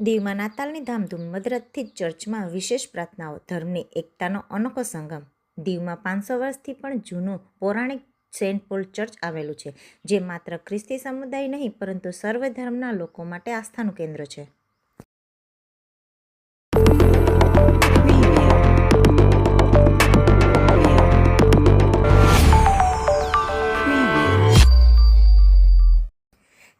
દીવમાં નાતાલની ધામધૂમ મદરતથી ચર્ચમાં વિશેષ પ્રાર્થનાઓ, ધર્મની એકતાનો અનોખો સંગમ. દીવમાં પાંચસો વર્ષથી પણ જૂનું પૌરાણિક સેન્ટ પોલ ચર્ચ આવેલું છે, જે માત્ર ખ્રિસ્તી સમુદાય નહીં, પરંતુ સર્વ ધર્મના લોકો માટે આસ્થાનું કેન્દ્ર છે.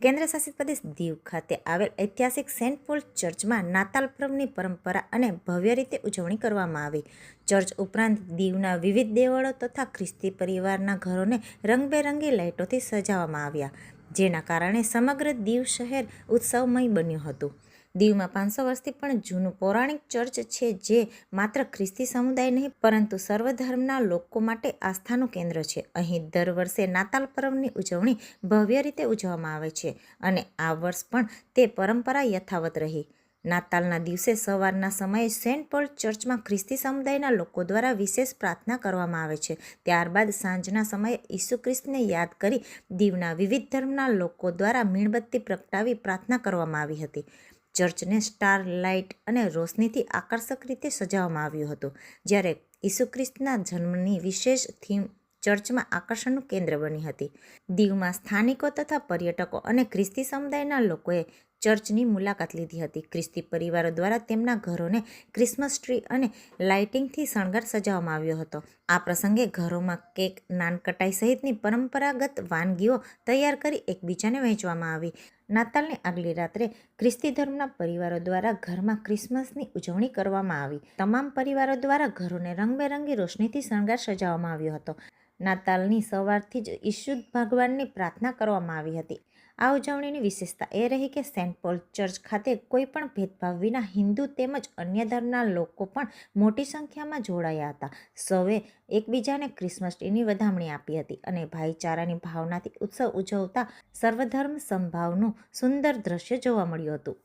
કેન્દ્રશાસિત પ્રદેશ દીવ ખાતે આવેલ ઐતિહાસિક સેન્ટ પોલ ચર્ચમાં નાતાલ પર્વની પરંપરા અને ભવ્ય રીતે ઉજવણી કરવામાં આવી. ચર્ચ ઉપરાંત દીવના વિવિધ દેવળો તથા ખ્રિસ્તી પરિવારના ઘરોને રંગબેરંગી લાઇટોથી સજાવવામાં આવ્યા, જેના કારણે સમગ્ર દીવ શહેર ઉત્સવમય બન્યું હતું. દીવમાં પાંચસો વર્ષથી પણ જૂનું પૌરાણિક ચર્ચ છે જે માત્ર ખ્રિસ્તી સમુદાય નહીં, પરંતુ સર્વધર્મના લોકો માટે આસ્થાનું કેન્દ્ર છે. અહીં દર વર્ષે નાતાલ પર્વની ઉજવણી ભવ્ય રીતે ઉજવવામાં આવે છે અને આ વર્ષ પણ તે પરંપરા યથાવત રહી. નાતાલના દિવસે સવારના સમયે સેન્ટ પોલ ચર્ચમાં ખ્રિસ્તી સમુદાયના લોકો દ્વારા વિશેષ પ્રાર્થના કરવામાં આવે છે. ત્યારબાદ સાંજના સમયે ઈસુ ખ્રિસ્તને યાદ કરી દીવના વિવિધ ધર્મના લોકો દ્વારા મીણબત્તી પ્રગટાવી પ્રાર્થના કરવામાં આવી હતી. ચર્ચને સ્ટાર લાઇટ અને રોશનીથી આકર્ષક રીતે સજાવવામાં આવ્યું હતું, જ્યારે ઈસુ ખ્રિસ્તના જન્મની વિશેષ થીમ ચર્ચમાં આકર્ષણનું કેન્દ્ર બની હતી. દીવમાં સ્થાનિકો તથા પર્યટકો અને ખ્રિસ્તી સમુદાયના લોકોએ ચર્ચની મુલાકાત લીધી હતી. ખ્રિસ્તી પરિવારો દ્વારા તેમના ઘરોને ક્રિસમસ ટ્રી અને લાઇટિંગથી શણગાર સજાવવામાં આવ્યો હતો. આ પ્રસંગે ઘરોમાં કેક, નાનકટાઈ સહિતની પરંપરાગત વાનગીઓ તૈયાર કરી એકબીજાને વહેંચવામાં આવી. નાતાલની આગલી રાત્રે ખ્રિસ્તી ધર્મના પરિવારો દ્વારા ઘરમાં ક્રિસમસની ઉજવણી કરવામાં આવી. તમામ પરિવારો દ્વારા ઘરોને રંગબેરંગી રોશનીથી શણગાર સજાવવામાં આવ્યો હતો. નાતાલની સવારથી જ ઈશુદ્ધ ભગવાનની પ્રાર્થના કરવામાં આવી હતી. આ ઉજવણીની વિશેષતા એ રહી કે સેન્ટ પોલ ચર્ચ ખાતે કોઈ પણ ભેદભાવ વિના હિન્દુ તેમજ અન્ય ધર્મના લોકો પણ મોટી સંખ્યામાં જોડાયા હતા. સૌએ એકબીજાને ક્રિસમસ ટ્રીની વધામણી આપી હતી અને ભાઈચારાની ભાવનાથી ઉત્સવ ઉજવતા સર્વધર્મ સંભાવનું સુંદર દ્રશ્ય જોવા મળ્યું હતું.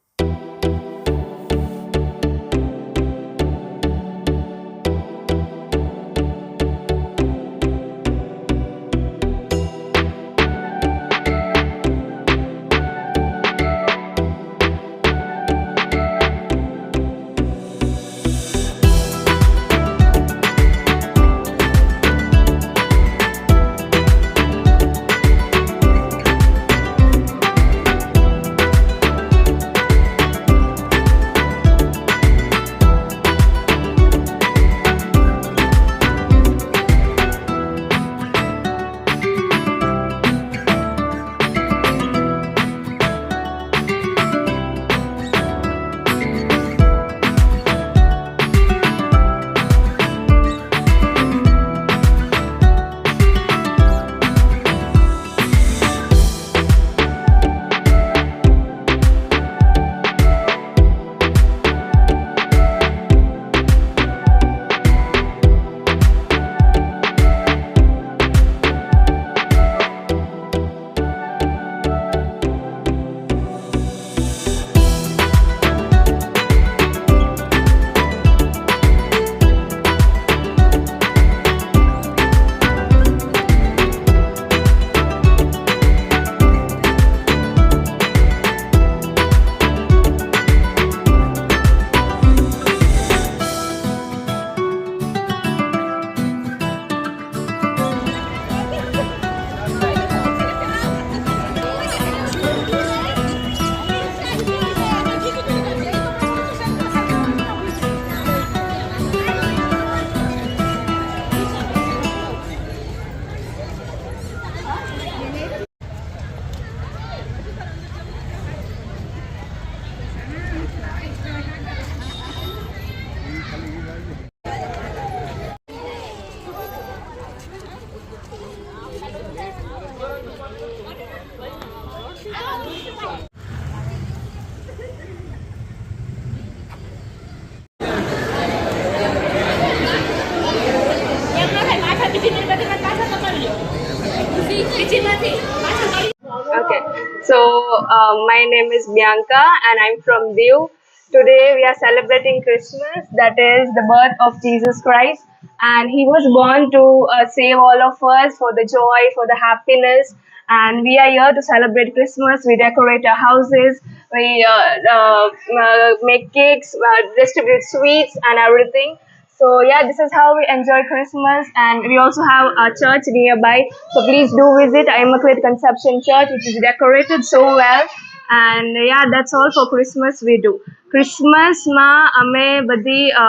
So uh, my name is Bianca and I'm from Diu. Today we are celebrating Christmas, that is the birth of Jesus Christ, and He was born to uh, save all of us for the joy, for the happiness, and we are here to celebrate Christmas. We decorate our houses, we uh, uh, uh, make cakes, uh, distribute sweets and everything. So yeah, this is how we enjoy Christmas, and we also have a church nearby. So please do visit Immaculate Conception Church, which is decorated so well. And yeah, that's all for Christmas we do. ક્રિસમસમાં અમે બધી અ,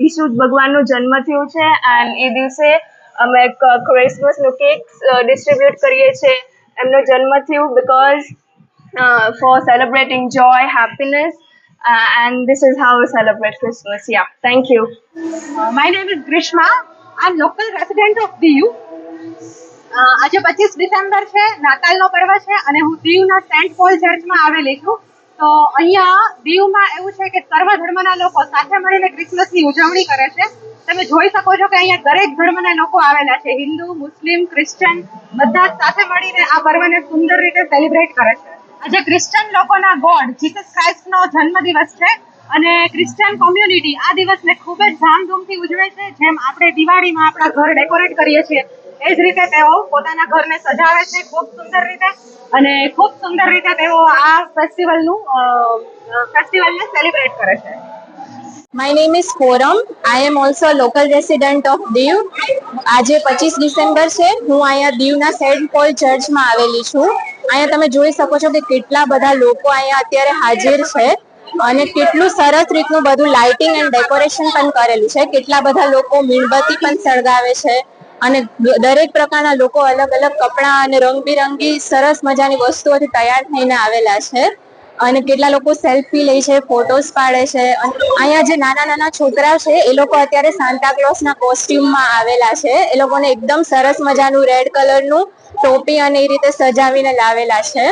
ઈસુ ભગવાનનો જન્મ થયો છે and એ દિવસે અમે ક્રિસમસનું cake distribute કરીએ છીએ એમનો જન્મ થયું because for celebrating joy happiness and this is how we celebrate Christmas. Yeah, thank you. Uh, my name is Grishma. I'm local resident of Diu Uh, આજે પચીસ ડિસેમ્બર છે નાતાલનો પર્વ છે અને હું દીવના સેન્ટ પોલ ચર્ચમાં આવેલી છું તો અહીંયા દીવમાં એવું છે કે સર્વ ધર્મના લોકો સાથે મળીને ક્રિસમસની ઉજવણી કરે છે તમે જોઈ શકો છો કે અહીંયા દરેક ધર્મના લોકો આવેલા છે હિન્દુ મુસ્લિમ ક્રિશ્ચન બધા સાથે મળીને આ પર્વને સુંદર રીતે સેલિબ્રેટ કરે છે આજે ક્રિશ્ચન લોકોના ગોડ જીસસ ક્રાઇસ્ટનો જન્મદિવસ છે અને ક્રિશ્ચિયન કોમ્યુનિટી આ દિવસને ખૂબ જ ધામધૂમથી ઉજવે છે. જેમ આપણે દિવાળીમાં આપણા ઘર ડેકોરેટ કરીએ છીએ, એ જ રીતે તેઓ પોતાના ઘરને સજાવે છે ખૂબ સુંદર રીતે. અને ખૂબ સુંદર રીતે તેઓ આ ફેસ્ટિવલનું ફેસ્ટિવલને સેલિબ્રેટ કરે છે. My name is Forum. I am also a local resident of Diu આજે પચીસ ડિસેમ્બર છે. હું અહીંયા દીવના સેન્ટ પોલ ચર્ચમાં આવેલી છું. અહીંયા તમે જોઈ શકો છો કે કેટલા બધા લોકો અહીંયા અત્યારે હાજર છે અને કેટલું સરસ રીતનું બધું લાઇટિંગ એન્ડ ડેકોરેશન પણ કરેલું છે. કેટલા બધા લોકો મીણબત્તી પણ સળગાવે છે અને દરેક પ્રકારના લોકો અલગ અલગ કપડાં અને રંગબેરંગી સરસ મજાની વસ્તુઓથી તૈયાર થઈને આવેલા છે. અને કેટલા લોકો સેલ્ફી લે છે ફોટોસ પાડે છે અને અહીંયા જે નાના નાના છોકરા છે, એ લોકો અત્યારે સાન્ટા ક્લોઝના કોસ્ટ્યુમમાં આવેલા છે. એ લોકોને એકદમ સરસ મજાનું રેડ કલરનું ટોપી અને એ રીતે સજાવીને લાવેલા છે.